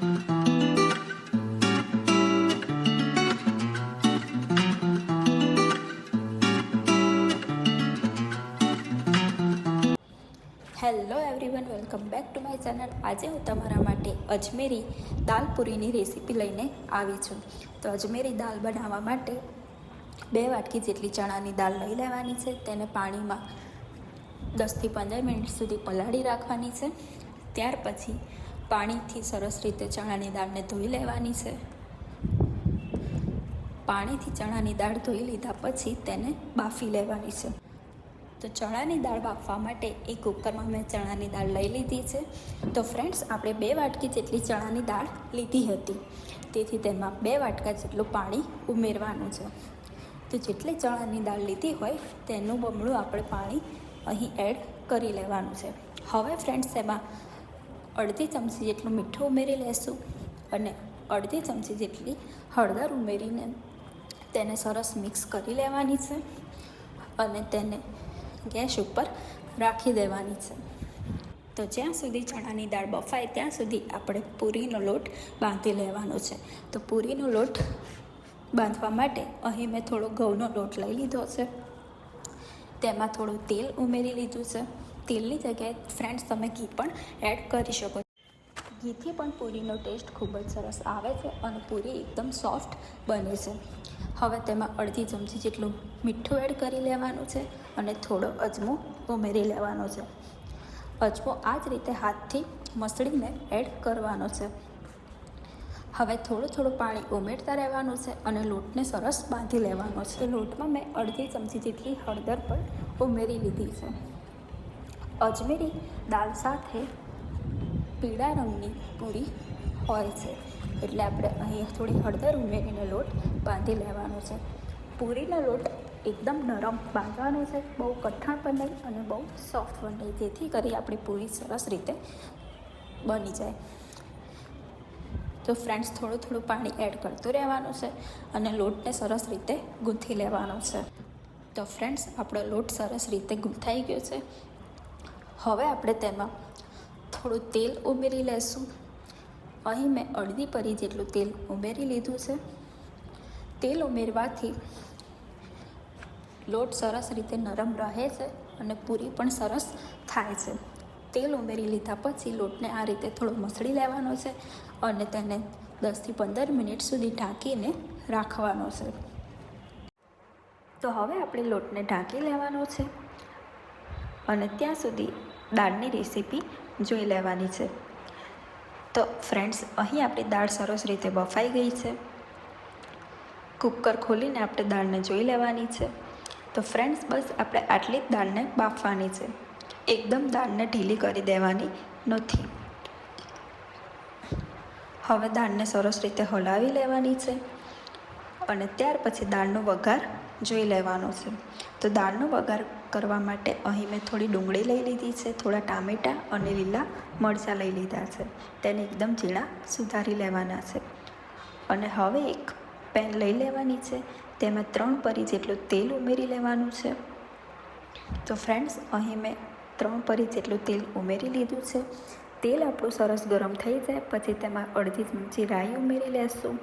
Hello everyone welcome back to my channel આજે હું તમારા માટે અજમેરી દાલપુરીની રેસીપી લઈને આવી છું. તો અજમેરી દાલ બનાવવા માટે બે વાટકી જેટલી ચણાની દાળ લઈ લેવાની છે. તેને પાણીમાં દસથી પંદર મિનિટ સુધી પલાળી રાખવાની છે. ત્યાર પછી પાણીથી સરસ રીતે ચણાની દાળને ધોઈ લેવાની છે. પાણીથી ચણાની દાળ ધોઈ લીધા પછી તેને બાફી લેવાની છે. તો ચણાની દાળ બાફવા માટે એ કુકરમાં મેં ચણાની દાળ લઈ લીધી છે. તો ફ્રેન્ડ્સ, આપણે બે વાટકી જેટલી ચણાની દાળ લીધી હતી. તેથી તેમાં બે વાટકા જેટલું પાણી ઉમેરવાનું છે. તો જેટલી ચણાની દાળ લીધી હોય, તેનું બમણું આપણે પાણી અહીં એડ કરી લેવાનું છે. હવે ફ્રેન્ડ્સ એમાં અડધી ચમચી જેટલું મીઠું ઉમેરી લેશું અને અડધી ચમચી જેટલી હળદર ઉમેરીને તેને સરસ મિક્સ કરી લેવાની છે અને તેને ગેસ ઉપર રાખી દેવાની છે. તો જ્યાં સુધી ચણાની દાળ બફાય ત્યાં સુધી આપણે પૂરીનો લોટ બાંધી લેવાનો છે. તો પૂરીનો લોટ બાંધવા માટે અહીં મેં થોડો ઘઉંનો લોટ લઈ લીધો છે. તેમાં થોડું તેલ ઉમેરી લીધું છે. તેલની જગ્યાએ ફ્રેન્ડ્સ તમે ઘી પણ એડ કરી શકો ઘીથી પણ પૂરીનો ટેસ્ટ ખૂબ જ સરસ આવે છે અને પૂરી એકદમ સોફ્ટ બને છે. હવે તેમાં અડધી ચમચી જેટલું મીઠું એડ કરી લેવાનું છે અને થોડો અજમો ઉમેરી લેવાનો છે. અજમો આ જ રીતે હાથથી મસળીને એડ કરવાનો છે. હવે થોડું થોડું પાણી ઉમેરતા રહેવાનું છે અને લોટને સરસ બાંધી લેવાનો છે. લોટમાં મેં અડધી ચમચી જેટલી હળદર પણ ઉમેરી લીધી છે. અજમેરી દાળ સાથે પીળા રંગની પૂરી હોય છે. એટલે આપણે અહીં થોડી હળદર ઉમેરીને લોટ બાંધી લેવાનો છે. પૂરીનો લોટ એકદમ નરમ બાંધવાનો છે. બહુ કઠણ પણ નહીં અને બહુ સોફ્ટ પણ નહીં. જેથી કરી આપણી પૂરી સરસ રીતે બની જાય. તો ફ્રેન્ડ્સ થોડું થોડું પાણી એડ કરતું રહેવાનું છે અને લોટને સરસ રીતે ગૂંથી લેવાનો છે. તો ફ્રેન્ડ્સ આપણો લોટ સરસ રીતે ગૂંથાઈ ગયો છે. હવે આપણે તેમાં થોડું તેલ ઉમેરી લેશું. અહીં મેં અડધી પરી જેટલું તેલ ઉમેરી લીધું છે. તેલ ઉમેરવાથી લોટ સરસ રીતે નરમ રહે છે અને પૂરી પણ સરસ થાય છે. તેલ ઉમેરી લીધા પછી લોટને આ રીતે થોડો મસળી લેવાનો છે અને તેને દસથી પંદર મિનિટ સુધી ઢાંકીને રાખવાનો છે. તો હવે આપણે લોટને ઢાંકી લેવાનો છે અને ત્યાં સુધી દાળની રેસીપી જોઈ લેવાની છે. તો ફ્રેન્ડ્સ અહીં આપણી દાળ સરસ રીતે બફાઈ ગઈ છે. કુકર ખોલીને આપણે દાળને જોઈ લેવાની છે. તો ફ્રેન્ડ્સ બસ આપણે આટલી જ દાળને બાફવાની છે. એકદમ દાળને ઢીલી કરી દેવાની નથી. હવે દાળને સરસ રીતે હલાવી લેવાની છે. અને ત્યાર પછી દાળનો વઘાર જોઈ લેવાનો છે. તો દાળનો વઘાર કરવા માટે અહીં મેં થોડી ડુંગળી લઈ લીધી છે, થોડા ટામેટાં અને લીલા મરચાં લઈ લીધા છે. તેને એકદમ ઝીણા સુધારી લેવાના છે. અને હવે એક પેન લઈ લેવાની છે. તેમાં ત્રણ પરી જેટલું તેલ ઉમેરી લેવાનું છે. તો ફ્રેન્ડ્સ, અહીં મેં ત્રણ પરી જેટલું તેલ ઉમેરી લીધું છે. તેલ આપણું સરસ ગરમ થઈ જાય, પછી તેમાં અડધી ચમચી રાઈ ઉમેરી લેશું.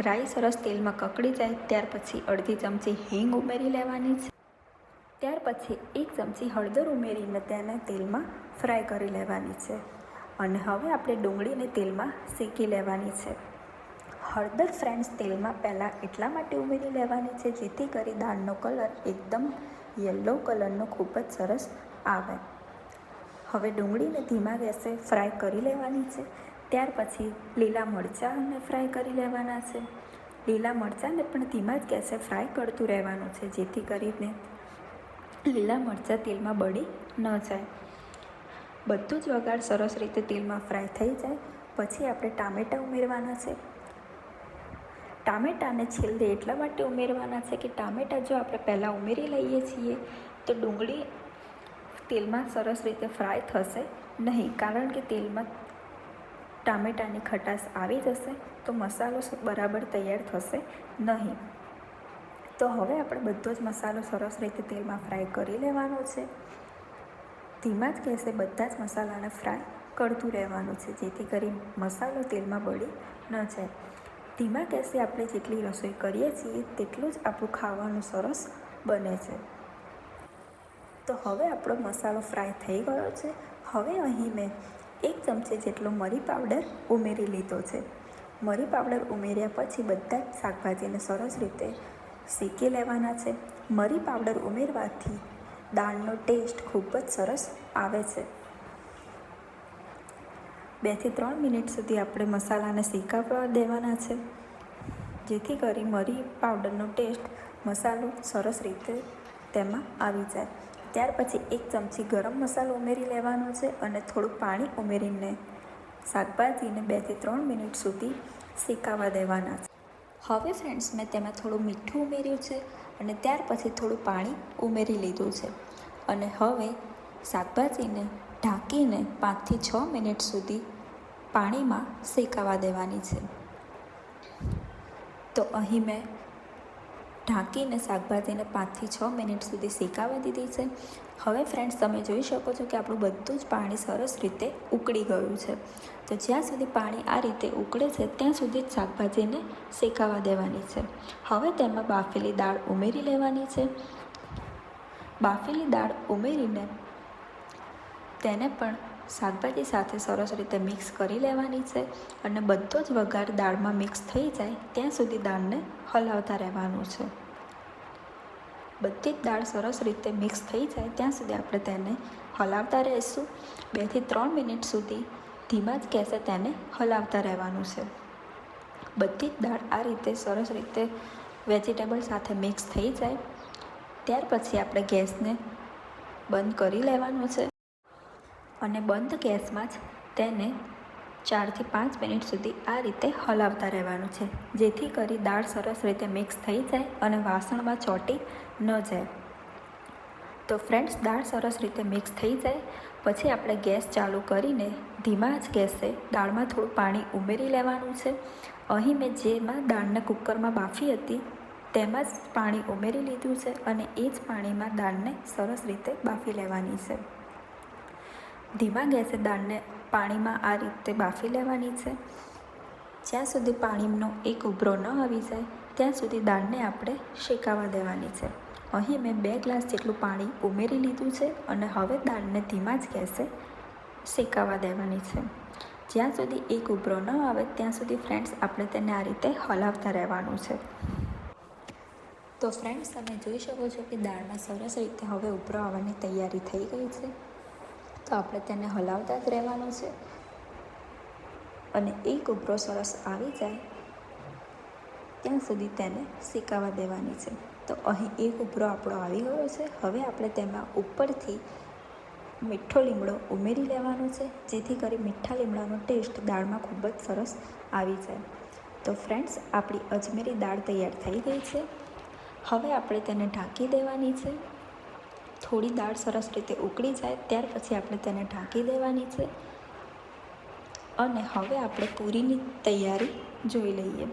રાઈ સરસ તેલમાં કકડી જાય ત્યાર પછી અડધી ચમચી હિંગ ઉમેરી લેવાની છે. ત્યાર પછી એક ચમચી હળદર ઉમેરીને તેને તેલમાં ફ્રાય કરી લેવાની છે. અને હવે આપણે ડુંગળીને તેલમાં શેકી લેવાની છે. હળદર ફ્રેન્ડ્સ તેલમાં પહેલાં એટલા માટે ઉમેરી લેવાની છે જેથી કરી દાળનો કલર એકદમ યલો કલરનો ખૂબ જ સરસ આવે. હવે ડુંગળીને ધીમા ગેસે ફ્રાય કરી લેવાની છે. ત્યાર પછી લીલા મરચાંને ફ્રાય કરી લેવાના છે. લીલા મરચાંને પણ ધીમા જ ગેસે ફ્રાય કરતું રહેવાનું છે, જેથી કરીને લીલા મરચાં તેલમાં બળી ન જાય. બધું જ વઘાર સરસ રીતે તેલમાં ફ્રાય થઈ જાય, પછી આપણે ટામેટાં ઉમેરવાના છે. ટામેટાને છેલ્લે એટલા માટે ઉમેરવાના છે કે ટામેટાં જો આપણે પહેલાં ઉમેરી લઈએ છીએ, તો ડુંગળી તેલમાં સરસ રીતે ફ્રાય થશે નહીં, કારણ કે તેલમાં ટામેટાની ખટાશ આવી જશે તો મસાલો બરાબર તૈયાર થશે નહીં. તો હવે આપણે બધો જ મસાલો સરસ રીતે તેલમાં ફ્રાય કરી લેવાનો છે. ધીમા જ ગેસે બધા જ મસાલાને ફ્રાય કરતું રહેવાનું છે, જેથી કરી મસાલો તેલમાં બળી ન જાય. ધીમા ગેસે આપણે જેટલી રસોઈ કરીએ છીએ તેટલું જ આપણું ખાવાનું સરસ બને છે. તો હવે આપણો મસાલો ફ્રાય થઈ ગયો છે. હવે અહીં મેં એક ચમચી જેટલો મરી પાવડર ઉમેરી લીધો છે. મરી પાવડર ઉમેર્યા પછી બધા જ શાકભાજીને સરસ રીતે શેકી લેવાના છે. મરી પાવડર ઉમેરવાથી દાળનો ટેસ્ટ ખૂબ જ સરસ આવે છે. બેથી ત્રણ મિનિટ સુધી આપણે મસાલાને શેકાવવા દેવાના છે. જેથી કરી મરી પાવડરનો ટેસ્ટ મસાલો સરસ રીતે તેમાં આવી જાય. ત્યાર પછી એક ચમચી ગરમ મસાલો ઉમેરી લેવાનો છે અને થોડું પાણી ઉમેરીને શાકભાજીને બેથી ત્રણ મિનિટ સુધી શેકાવા દેવાના છે. હવે ફ્રેન્ડ્સ મેં તેમાં થોડું મીઠું ઉમેર્યું છે અને ત્યાર પછી થોડું પાણી ઉમેરી લીધું છે. અને હવે શાકભાજીને ઢાંકીને પાંચથી છ મિનિટ સુધી પાણીમાં શેકાવા દેવાની છે. તો અહીં મેં ઢાંકીને શાકભાજીને પાંચથી છ મિનિટ સુધી શેકાવા દીધી છે. હવે ફ્રેન્ડ્સ તમે જોઈ શકો છો કે આપણું બધું જ પાણી સરસ રીતે ઉકળી ગયું છે. તો જ્યાં સુધી પાણી આ રીતે ઉકળે છે, ત્યાં સુધી જ શાકભાજીને શેકાવા દેવાની છે. હવે તેમાં બાફેલી દાળ ઉમેરી લેવાની છે. બાફેલી દાળ ઉમેરીને તેને પણ શાકભાજી સાથે સરસ રીતે મિક્સ કરી લેવાની છે અને બધો જ વઘાર દાળમાં મિક્સ થઈ જાય ત્યાં સુધી દાળને હલાવતા રહેવાનું છે. બધી જ દાળ સરસ રીતે મિક્સ થઈ જાય ત્યાં સુધી આપણે તેને હલાવતા રહીશું. બેથી ત્રણ મિનિટ સુધી ધીમા જ ગેસે તેને હલાવતા રહેવાનું છે. બધી જ દાળ આ રીતે સરસ રીતે વેજીટેબલ સાથે મિક્સ થઈ જાય. ત્યાર પછી આપણે ગેસને બંધ કરી લેવાનું છે. અને બંધ ગેસમાં જ તેને ચારથી પાંચ મિનિટ સુધી આ રીતે હલાવતા રહેવાનું છે, જેથી કરી દાળ સરસ રીતે મિક્સ થઈ જાય અને વાસણમાં ચોંટી ન જાય. તો ફ્રેન્ડ્સ, દાળ સરસ રીતે મિક્સ થઈ જાય, પછી આપણે ગેસ ચાલુ કરીને ધીમા જ ગેસે દાળમાં થોડું પાણી ઉમેરી લેવાનું છે. અહીં મેં જેમાં દાળને કુકરમાં બાફી હતી, તેમાં જ પાણી ઉમેરી લીધું છે અને એ જ પાણીમાં દાળને સરસ રીતે બાફી લેવાની છે. ધીમા ગેસે દાળને પાણીમાં આ રીતે બાફી લેવાની છે. જ્યાં સુધી પાણીનો એક ઉભરો ન આવી જાય, ત્યાં સુધી દાળને આપણે શેકાવા દેવાની છે. અહીં મેં બે ગ્લાસ જેટલું પાણી ઉમેરી લીધું છે અને હવે દાળને ધીમા જ ગેસે શેકાવા દેવાની છે. જ્યાં સુધી એક ઉભરો ન આવે, ત્યાં સુધી ફ્રેન્ડ્સ, આપણે તેને આ રીતે હલાવતા રહેવાનું છે. તો ફ્રેન્ડ્સ, તમે જોઈ શકો છો કે દાળમાં સરસ રીતે હવે ઉભરો આવવાની તૈયારી થઈ ગઈ છે. તો આપણે તેને હલાવતા જ રહેવાનું છે. અને એ ઉભરો સરસ આવી જાય, ત્યાં સુધી તેને શેકાવા દેવાની છે. તો અહીં એક ઉભરો આપણો આવી ગયો છે. હવે આપણે તેમાં ઉપરથી મીઠો લીમડો ઉમેરી લેવાનો છે, જેથી કરી મીઠા લીમડાનો ટેસ્ટ દાળમાં ખૂબ જ સરસ આવી જાય. તો ફ્રેન્ડ્સ, આપણી અજમેરી દાળ તૈયાર થઈ ગઈ છે. હવે આપણે તેને ઢાંકી દેવાની છે. થોડી દાળ સરસ રીતે ઉકળી જાય, ત્યાર પછી આપણે તેને ઢાંકી દેવાની છે. અને હવે આપણે પૂરીની તૈયારી જોઈ લઈએ.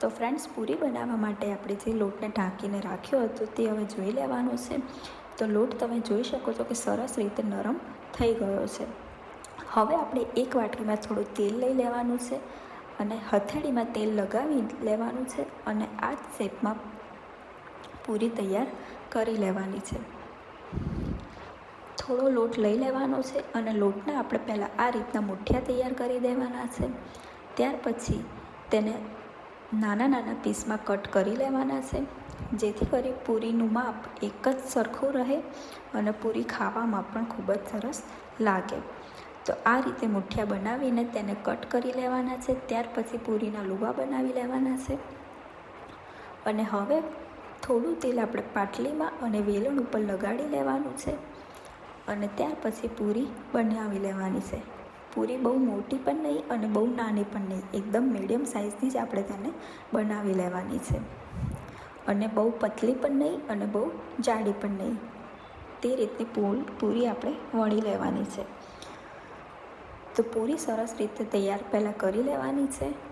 તો ફ્રેન્ડ્સ પૂરી બનાવવા માટે આપણે જે લોટને ઢાંકીને રાખ્યો હતો તે હવે જોઈ લેવાનો છે. તો લોટ તમે જોઈ શકો છો કે સરસ રીતે નરમ થઈ ગયો છે. હવે આપણે એક વાટકીમાં થોડું તેલ લઈ લેવાનું છે અને હથેળીમાં તેલ લગાવી લેવાનું છે અને આ શેપમાં પૂરી તૈયાર કરી લેવાની છે. થોડો લોટ લઈ લેવાનો છે અને લોટને આપણે પહેલાં આ રીતના મુઠિયા તૈયાર કરી દેવાના છે. ત્યાર પછી તેને નાના નાના પીસમાં કટ કરી લેવાના છે. જેથી કરી પૂરીનું માપ એક જ સરખું રહે અને પૂરી ખાવામાં પણ ખૂબ જ સરસ લાગે. તો આ રીતે મુઠિયા બનાવીને તેને કટ કરી લેવાના છે. ત્યાર પછી પૂરીના લુવા બનાવી લેવાના છે. અને હવે થોડું તેલ આપણે પાટલીમાં અને વેલણ ઉપર લગાડી લેવાનું છે અને ત્યાર પછી પૂરી બનાવી લેવાની છે. પૂરી બહુ મોટી પણ નહીં અને બહુ નાની પણ નહીં, એકદમ મીડિયમ સાઇઝની જ આપણે તેને બનાવી લેવાની છે. અને બહુ પતલી પણ નહીં અને બહુ જાડી પણ નહીં. તે રીતની પૂલ, પૂરી આપણે વણી લેવાની છે. તો પૂરી સરસ રીતે તૈયાર પહેલાં કરી લેવાની છે.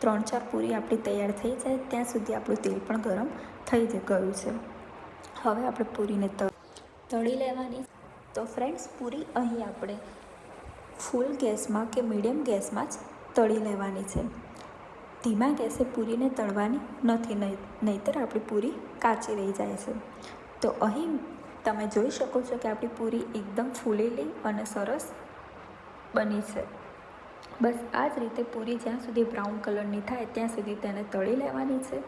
ત્રણ ચાર પૂરી આપણી તૈયાર થઈ જાય, ત્યાં સુધી આપણું તેલ પણ ગરમ થઈ ગયું છે. હવે આપણે પૂરીને તળી લેવાની. તો ફ્રેન્ડ્સ પૂરી અહીં આપણે ફૂલ ગેસમાં કે મીડિયમ ગેસમાં જ તળી લેવાની છે. ધીમા ગેસે પૂરીને તળવાની નથી નહીંતર આપણી પૂરી કાચી રહી જાય છે. તો અહીં તમે જોઈ શકો છો કે આપણી પૂરી એકદમ ફૂલેલી અને સરસ બની છે. બસ આ જ રીતે પૂરી જ્યાં સુધી બ્રાઉન કલરની થાય ત્યાં સુધી તેને તળી લેવાની છે.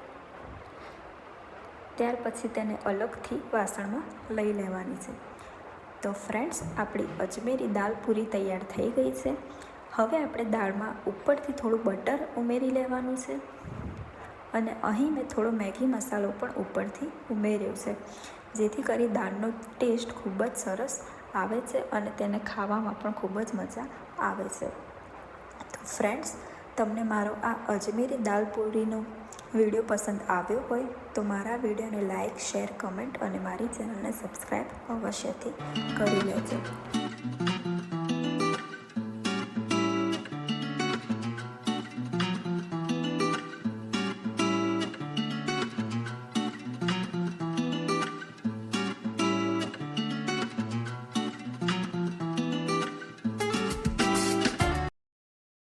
ત્યાર પછી તેને અલગથી વાસણમાં લઈ લેવાની છે. તો ફ્રેન્ડ્સ, આપણી અજમેરી દાલ પૂરી તૈયાર થઈ ગઈ છે. હવે આપણે દાળમાં ઉપરથી થોડું બટર ઉમેરી લેવાનું છે. અને અહીં મેં થોડો મેગી મસાલો પણ ઉપરથી ઉમેર્યો છે, જેથી કરી દાળનો ટેસ્ટ ખૂબ જ સરસ આવે છે અને તેને ખાવામાં પણ ખૂબ જ મજા આવે છે. ફ્રેન્ડ્સ તમને મારો આ અજમેરી દાલ પૂરીનો વીડિયો પસંદ આવ્યો હોય તો મારા વિડીયોને લાઇક શેર કમેન્ટ અને મારી ચેનલને સબસ્ક્રાઈબ અવશ્યથી કરી લેજો.